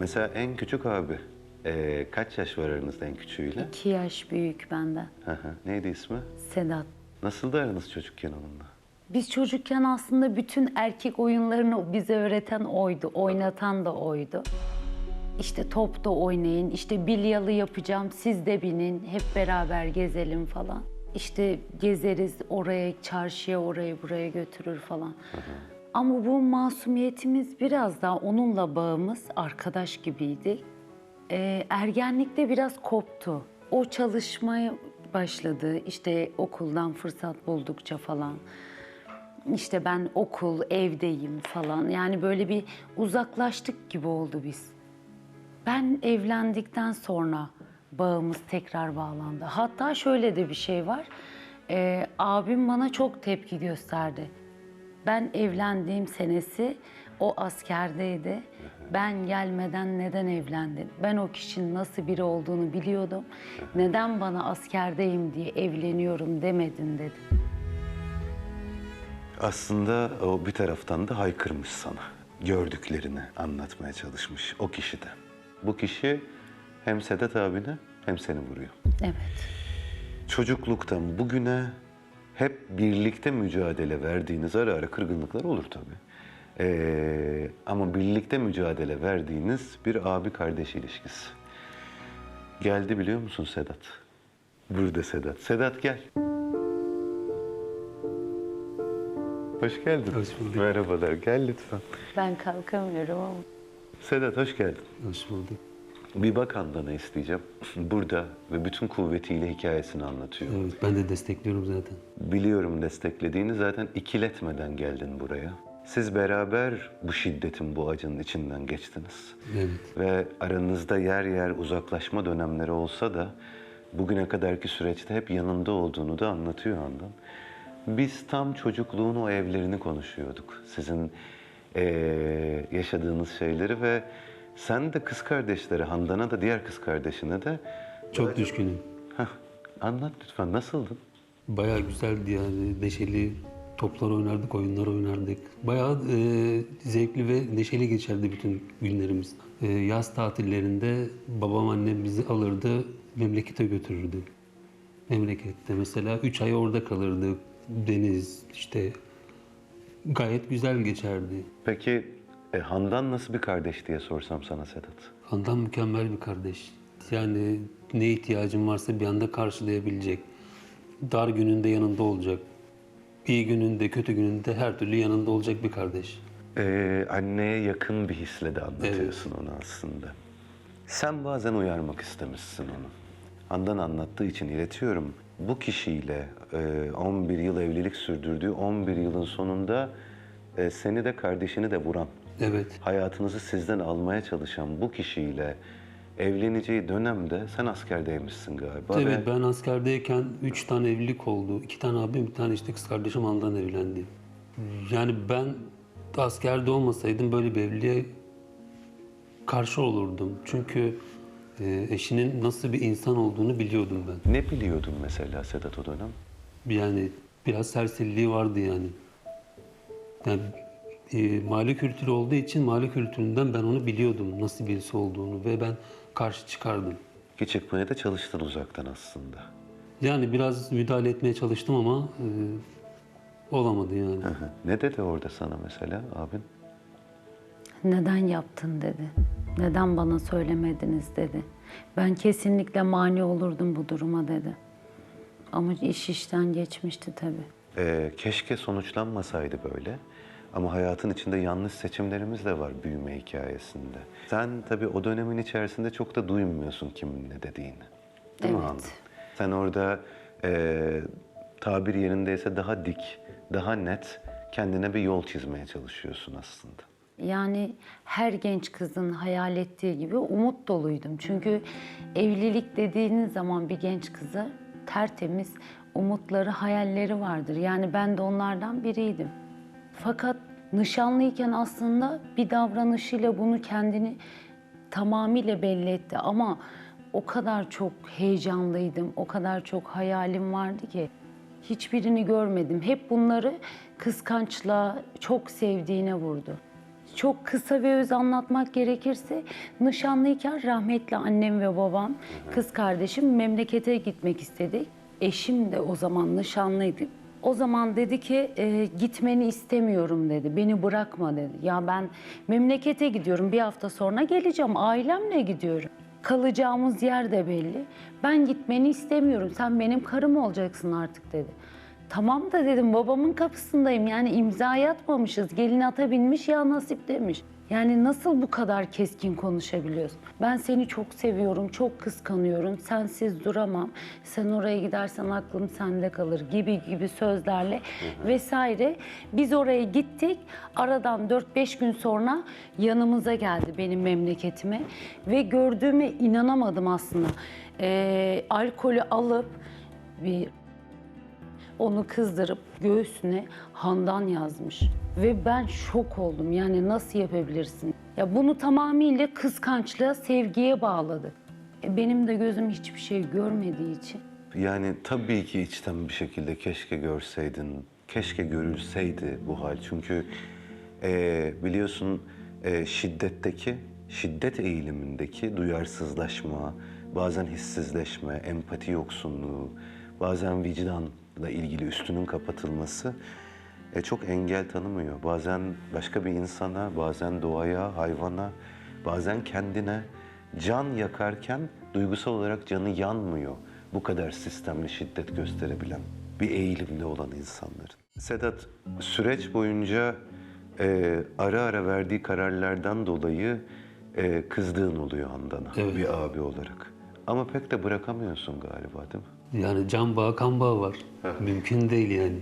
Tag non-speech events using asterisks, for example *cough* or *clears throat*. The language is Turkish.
Mesela en küçük abi. Ee, kaç yaş var aranızda en küçüğüyle? İki yaş büyük benden. Hı hı. Neydi ismi? Sedat. Nasıldı aranız çocukken onunla? Biz çocukken aslında bütün erkek oyunlarını bize öğreten oydu. Oynatan da oydu. İşte top da oynayın, işte bilyalı yapacağım, siz de binin, hep beraber gezelim falan. İşte gezeriz oraya, çarşıya, oraya, buraya götürür falan. Ama bu masumiyetimiz biraz daha onunla bağımız arkadaş gibiydi. Ee, ergenlikte biraz koptu. O çalışmaya başladı. İşte okuldan fırsat buldukça falan. İşte ben okul, evdeyim falan. Yani böyle bir uzaklaştık gibi oldu biz. Ben evlendikten sonra bağımız tekrar bağlandı. Hatta şöyle de bir şey var. Ee, abim bana çok tepki gösterdi. Ben evlendiğim senesi o askerdeydi. Ben gelmeden neden evlendin? Ben o kişinin nasıl biri olduğunu biliyordum. Neden bana askerdeyim diye evleniyorum demedin dedi. Aslında o bir taraftan da haykırmış sana. Gördüklerini anlatmaya çalışmış o kişi de. Bu kişi hem Sedat abine hem seni vuruyor. Evet. Çocukluktan bugüne hep birlikte mücadele verdiğiniz ara ara kırgınlıklar olur tabii. Ee, ama birlikte mücadele verdiğiniz bir abi kardeş ilişkisi. Geldi biliyor musun Sedat? Burada Sedat. Sedat gel. Hoş geldin. Hoş bulduk. Merhabalar. Gel lütfen. Ben kalkamıyorum ama. Sedat hoş geldin. Hoş bulduk. Bir bak Handan'a isteyeceğim. *clears throat* Burada ve bütün kuvvetiyle hikayesini anlatıyor. Evet, ben de destekliyorum zaten. Biliyorum desteklediğini zaten ikiletmeden geldin buraya. Siz beraber bu şiddetin, bu acının içinden geçtiniz. Evet. Ve aranızda yer yer uzaklaşma dönemleri olsa da bugüne kadarki süreçte hep yanında olduğunu da anlatıyor Handan. Biz tam çocukluğun o evlerini konuşuyorduk. Sizin eee, yaşadığınız şeyleri ve sen de kız kardeşleri, Handan'a da diğer kız kardeşine de Çok düşkünüm. Heh, anlat lütfen nasıldın? Bayağı güzeldi yani. Neşeli toplar oynardık, oyunlar oynardık. Bayağı e, zevkli ve neşeli geçerdi bütün günlerimiz. E, yaz tatillerinde babam annem bizi alırdı, memlekete götürürdü. Memlekette mesela üç ay orada kalırdık. Deniz işte gayet güzel geçerdi. Peki e, Handan nasıl bir kardeş diye sorsam sana Sedat? Handan mükemmel bir kardeş. Yani ne ihtiyacın varsa bir anda karşılayabilecek. Dar gününde yanında olacak. İyi gününde, kötü gününde her türlü yanında olacak bir kardeş. Ee, anneye yakın bir hisle de anlatıyorsun onu aslında. Sen bazen uyarmak istemişsin onu. Handan anlattığı için iletiyorum. Bu kişiyle e, 11 yıl evlilik sürdürdüğü 11 yılın sonunda e, seni de kardeşini de vuran, Evet, hayatınızı sizden almaya çalışan bu kişiyle evleneceği dönemde sen askerdeymişsin galiba. ve- evet ben askerdeyken üç tane evlilik oldu. İki tane abim, bir tane işte kız kardeşim Handan evlendi. Yani ben askerde olmasaydım böyle bir evliliğe karşı olurdum. Çünkü e, eşinin nasıl bir insan olduğunu biliyordum ben. Ne biliyordun mesela Sedat o dönem? Yani biraz serseriliği vardı yani. Yani e, mahalle kültürü olduğu için mahalle kültüründen ben onu biliyordum nasıl birisi olduğunu ve ben karşı çıkardım. Ki çıkmaya da çalıştın uzaktan aslında. Yani biraz müdahale etmeye çalıştım ama e, olamadı yani. Hı hı. Ne dedi orada sana mesela abin? Neden yaptın dedi. Neden bana söylemediniz dedi. Ben kesinlikle mani olurdum bu duruma dedi. Ama iş işten geçmişti tabii. Ee, keşke sonuçlanmasaydı böyle. Ama hayatın içinde yanlış seçimlerimiz de var büyüme hikayesinde. Sen tabii o dönemin içerisinde çok da duymuyorsun kimin ne dediğini. Değil mi Evet. Handan? Sen orada e, tabir yerindeyse daha dik, daha net kendine bir yol çizmeye çalışıyorsun aslında. Yani her genç kızın hayal ettiği gibi umut doluydum. Çünkü evlilik dediğiniz zaman bir genç kıza tertemiz umutları, hayalleri vardır. Yani ben de onlardan biriydim. Fakat nişanlıyken aslında bir davranışıyla bunu kendini tamamıyla belli etti. Ama o kadar çok heyecanlıydım, o kadar çok hayalim vardı ki hiçbirini görmedim. Hep bunları kıskançlığa, çok sevdiğine vurdu. Çok kısa ve öz anlatmak gerekirse nişanlıyken rahmetli annem ve babam, kız kardeşim memlekete gitmek istedik. Eşim de o zaman nişanlıydı. O zaman dedi ki e, gitmeni istemiyorum dedi. Beni bırakma dedi. Ya ben memlekete gidiyorum. Bir hafta sonra geleceğim. Ailemle gidiyorum. Kalacağımız yer de belli. Ben gitmeni istemiyorum. Sen benim karım olacaksın artık dedi. Tamam da dedim babamın kapısındayım. Yani imzayı atmamışız. Gelin ata binmiş ya nasip demiş. Yani nasıl bu kadar keskin konuşabiliyorsun? Ben seni çok seviyorum, çok kıskanıyorum. Sensiz duramam. Sen oraya gidersen aklım sende kalır gibi gibi sözlerle vesaire. Biz oraya gittik. Aradan 4-5 gün sonra yanımıza geldi benim memleketime. Ve gördüğüme inanamadım aslında. Ee, alkolü alıp bir onu kızdırıp göğsüne Handan yazmış. Ve ben şok oldum. Yani nasıl yapabilirsin? Ya bunu tamamıyla kıskançlığa, sevgiye bağladı. E, benim de gözüm hiçbir şey görmediği için Yani tabii ki içten bir şekilde keşke görseydin, keşke görülseydi bu hal. Çünkü eee, biliyorsun eee, şiddetteki, şiddet eğilimindeki duyarsızlaşma, bazen hissizleşme, empati yoksunluğu, bazen vicdanla ilgili üstünün kapatılması e, çok engel tanımıyor. Bazen başka bir insana, bazen doğaya, hayvana, bazen kendine can yakarken duygusal olarak canı yanmıyor. Bu kadar sistemli şiddet gösterebilen bir eğilimde olan insanların. Sedat süreç boyunca e, ara ara verdiği kararlardan dolayı e, kızdığın oluyor Handan'a Evet. bir abi olarak. Ama pek de bırakamıyorsun galiba değil mi? Yani can bağı kan bağı var. Mümkün değil yani.